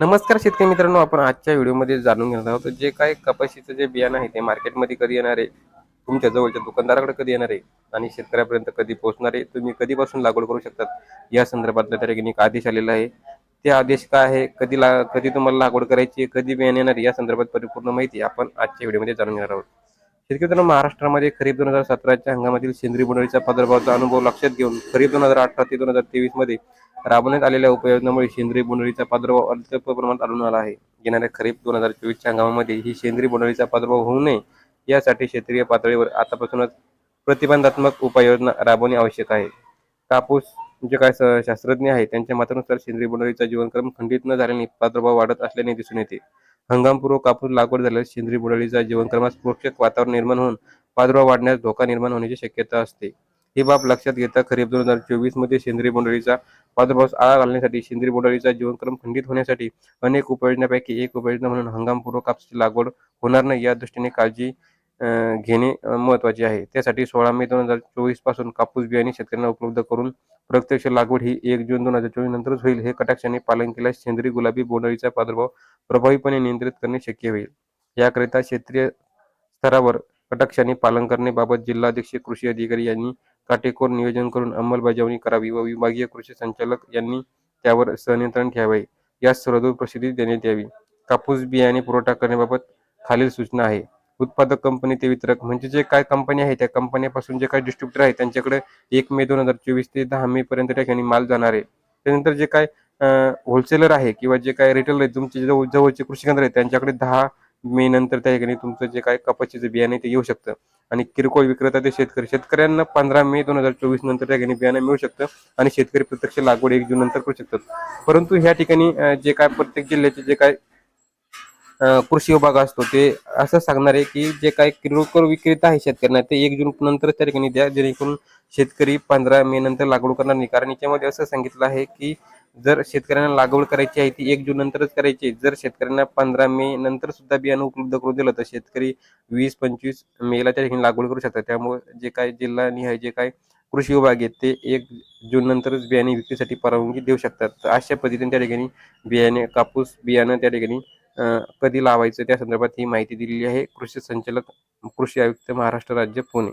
नमस्कार शेतकरी मित्रांनो आपण आजच्या व्हिडिओमध्ये जाणून घेणार आहोत. जे काय कपाशीचं जे बियाणं आहे ते मार्केटमध्ये कधी येणार आहे? तुमच्या जवळच्या दुकानदाराकडे कधी येणार आहे? आणि शेतकऱ्यापर्यंत कधी पोहोचणार आहे? तुम्ही कधीपासून लागवड करू शकतात? या संदर्भातल्या त्या ठिकाणी एक आदेश आलेला आहे. ते आदेश काय आहे? कधी ला कधी तुम्हाला लागवड करायची आहे, कधी बियाणे येणार आहे, या संदर्भात परिपूर्ण माहिती आपण आजच्या व्हिडिओमध्ये जाणून घेणार आहोत. शेतकरी मित्रांनो महाराष्ट्रामध्ये खरीप दोन हजार सतराच्या हंगामातील सेंद्रिय बोंडळीचा प्रादुर्भावाचा अनुभव लक्षात घेऊन खरीप दोन हजार अठरा ते दोन हजार तेवीसमध्ये राबवण्यात आलेल्या उपाययोजनामुळे सेंद्रिय बोंडळीचा प्रादुर्भाव अत्यल्प प्रमाणात आढळून आला आहे. येणाऱ्या खरीप दोन हजार चोवीसच्या हंगामामध्ये ही सेंद्रिय बोंडळीचा प्रादुर्भाव होऊ नये यासाठी क्षेत्रीय पातळीवर आतापासूनच प्रतिबंधात्मक उपाययोजना राबवणे आवश्यक आहे. कापूस जे काय शास्त्रज्ञ आहेत त्यांच्या मतानुसार सेंद्रिय बोंडळीचा जीवनक्रम खंडित न झाल्याने प्रादुर्भाव वाढत असल्याने दिसून येते. हंगामपूर्व कापूस लागवड झाल्यास सेंद्रिय बुडाळीचा जीवनक्रमास पोषक वातावरण निर्माण होऊन पादुरा वाढण्यास धोका निर्माण होण्याची शक्यता असते. ही बाब लक्षात घेता खरीप दोन हजार चोवीसमध्ये सेंद्रिय बोंडळीचा प्रादुर्भावास आळा घालण्यासाठी सेंद्रिय बोंडळीचा जीवनक्रम खंडित होण्यासाठी अनेक उपाययोजनांपैकी एक उपाययोजना म्हणून हंगामपूर्व कापसाची लागवड होणार नाही. या दृष्टीने काळजी घेणे महत्त्वाचे महत्त्वाचे आहे. त्यासाठी सोळा मे दोन हजार चोवीसपासून कापूस बियाणे शेतकऱ्यांना उपलब्ध करून प्रत्यक्ष लागवड ही एक जून दोन हजार चोवीस नंतरच होईल. हे कटाक्षाने पालन केल्यास सेंद्रिय गुलाबी बोंडळीचा प्रादुर्भाव प्रभावीपणे नियंत्रित करणे शक्य होईल. याकरिता क्षेत्रीय स्तरावर कटाक्षाने पालन करण्याबाबत जिल्हाध्यक्ष कृषी अधिकारी यांनी काटेकोर नियोजन करून अंमलबजावणी करावी व विभागीय कृषी संचालक यांनी त्यावर संनियंत्रण ठेवावे. यास सर्वदूर प्रसिद्धी देण्यात यावी. कापूस बियाणे पुरवठा करण्याबाबत खालील सूचना आहे. उत्पादक कंपनी ते वितरक. म्हणजे जे काय कंपनी आहे त्या कंपन्यापासून जे काय डिस्ट्रीब्युटर आहे त्यांच्याकडे एक मे दोन हजार चोवीस ते दहा मे पर्यंत त्या ठिकाणी माल जाणार आहे. त्यानंतर जे काय होलसेलर आहे किंवा जे काय रिटेलर आहे तुमचे जवळ जवळचे कृषी केंद्र आहे त्यांच्याकडे दहा मे नंतर त्या ठिकाणी तुमचं जे काय कपाशीचं बियाणे ते येऊ शकतं. आणि किरकोळ विक्रेता ते शेतकरी. शेतकऱ्यांना पंधरा मे दोन हजार चोवीस नंतर त्या ठिकाणी बियाणं मिळू शकतं आणि शेतकरी प्रत्यक्ष लागवड एक जून नंतर करू शकतात. परंतु ह्या ठिकाणी जे काय प्रत्येक जिल्ह्याचे जे काय कृषी विभाग असतो ते असं सांगणार आहे की जे काही किरकोळ विक्रेता आहे शेतकऱ्यांना ते एक जून नंतर त्या ठिकाणी द्या जेणेकरून शेतकरी पंधरा मे नंतर लागवड करणार नाही. कारण याच्यामध्ये असं सांगितलं आहे की जर शेतकऱ्यांना लागवड करायची आहे ती एक जून नंतरच करायची आहे. जर शेतकऱ्यांना पंधरा मे नंतर सुद्धा बियाणं उपलब्ध करून दिलं तर शेतकरी वीस पंचवीस मेला त्या ठिकाणी लागवड करू शकतात. त्यामुळे जे काय जिल्हा निहाय जे काय कृषी विभाग आहेत ते एक जून नंतरच बियाणे विक्रीसाठी परवानगी देऊ शकतात. अशा पद्धतीने त्या ठिकाणी बियाणे कापूस बियाणं त्या ठिकाणी कधी लावायचं त्या संदर्भात ही माहिती दिलेली आहे. कृषी संचालक कृषी आयुक्त महाराष्ट्र राज्य पुणे.